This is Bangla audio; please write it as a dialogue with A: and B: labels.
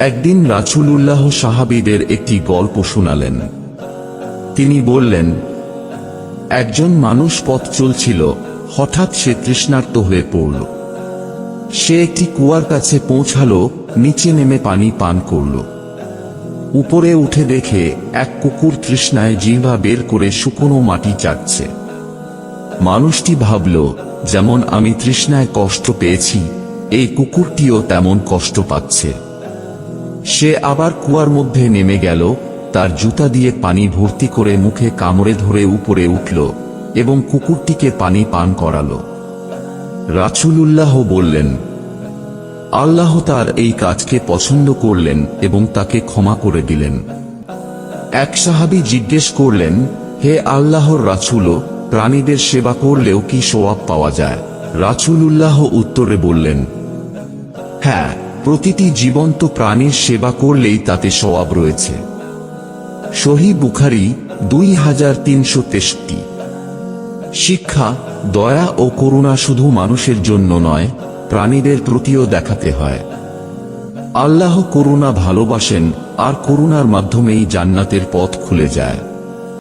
A: একদিন রাসূলুল্লাহ সাহাবিদের একটি গল্প শোনালেন। তিনি বললেন, একজন মানুষ পথ চলছিল, হঠাৎ সে তৃষ্ণার্ত হয়ে পড়ল। সে একটি কুয়ার কাছে পৌঁছালো, নিচে নেমে পানি পান করল। উপরে উঠে দেখে এক কুকুর তৃষ্ণায় জিহ্বা বের করে শুকনো মাটি চাটছে। মানুষটি ভাবল, যেমন আমি তৃষ্ণায় কষ্ট পেয়েছি, এই কুকুরটিও তেমন কষ্ট পাচ্ছে। সে আবার কুয়ার মধ্যে নেমে গেল, তার জুতা দিয়ে পানি ভর্তি করে মুখে কামড়ে ধরে উপরে উঠল এবং কুকুরটিকে পানি পান করালো। রাসূলুল্লাহ বললেন, আল্লাহ তার এই কাজকে পছন্দ করলেন এবং তাকে ক্ষমা করে দিলেন। এক সাহাবী জিজ্ঞেস করলেন, হে আল্লাহর রাসূল, প্রাণীদের সেবা করলেও কি সোয়াব পাওয়া যায়? রাসূলুল্লাহ উত্তরে বললেন হ্যাঁ প্রতিটি জীবন্ত প্রাণীর সেবা করলেই তাতে সওয়াব রয়েছে। সহি বুখারি দুই হাজার তিনশো তেষট্টি। শিক্ষা, দয়া ও করুণা শুধু মানুষের জন্য নয়, প্রাণীদের প্রতিও দেখাতে হয়। আল্লাহ করুণা ভালোবাসেন, আর করুণার মাধ্যমেই জান্নাতের পথ খুলে যায়।